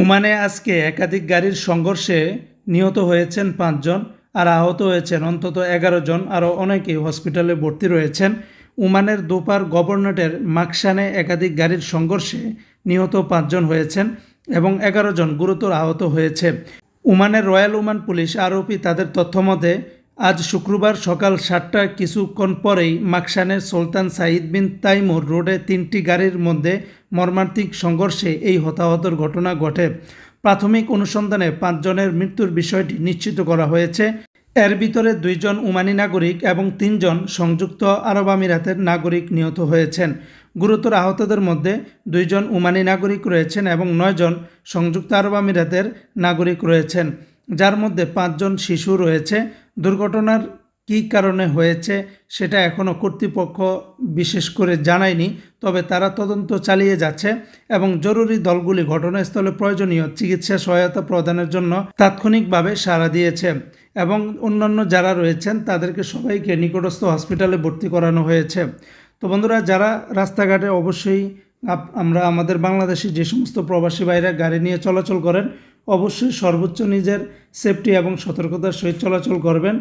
ওমানে আজকে একাধিক গাড়ির সংঘর্ষে নিহত হয়েছেন পাঁচজন আর আহত হয়েছেন অন্তত এগারো জন। আরও অনেকেই হসপিটালে ভর্তি রয়েছেন। ওমানের দোপার গভর্নরেটের মাকসানে একাধিক গাড়ির সংঘর্ষে নিহত পাঁচজন হয়েছেন এবং এগারো জন গুরুতর আহত হয়েছে। ওমানের রয়্যাল ওমান পুলিশ আরোপি তাদের তথ্য তথ্যমতে আজ শুক্রবার সকাল সাতটা কিছুক্ষণ পরেই মাকসানের সুলতান সাঈদ বিন তাইমুর রোডে তিনটি গাড়ির মধ্যে মর্মান্তিক সংঘর্ষে এই হতাহতর ঘটনা ঘটে। প্রাথমিক অনুসন্ধানে পাঁচজনের মৃত্যুর বিষয়টি নিশ্চিত করা হয়েছে। এর ভিতরে দুইজন উমানি নাগরিক এবং তিনজন সংযুক্ত আরব আমিরাতের নাগরিক নিহত হয়েছেন। গুরুতর আহতদের মধ্যে দুইজন উমানি নাগরিক রয়েছেন এবং নয়জন সংযুক্ত আরব আমিরাতের নাগরিক রয়েছেন। যার মধ্যে পাঁচজন শিশু রয়েছে। দুর্ঘটনার কী কারণে হয়েছে সেটা এখনও কর্তৃপক্ষ বিশেষ করে জানায়নি, তবে তারা তদন্ত চালিয়ে যাচ্ছে এবং জরুরি দলগুলি ঘটনাস্থলে প্রয়োজনীয় চিকিৎসা সহায়তা প্রদানের জন্য তাৎক্ষণিকভাবে সাড়া দিয়েছে এবং অন্যান্য যারা রয়েছেন তাদেরকে সবাইকে নিকটস্থ হসপিটালে ভর্তি করানো হয়েছে। তো বন্ধুরা, যারা রাস্তাঘাটে অবশ্যই আমরা আমাদের বাংলাদেশি যে সমস্ত প্রবাসী ভাইরা গাড়ি নিয়ে চলাচল করেন অবশ্যই সর্বোচ্চ নিজের সেফটি এবং সতর্কতার সহিত চলাচল করবেন।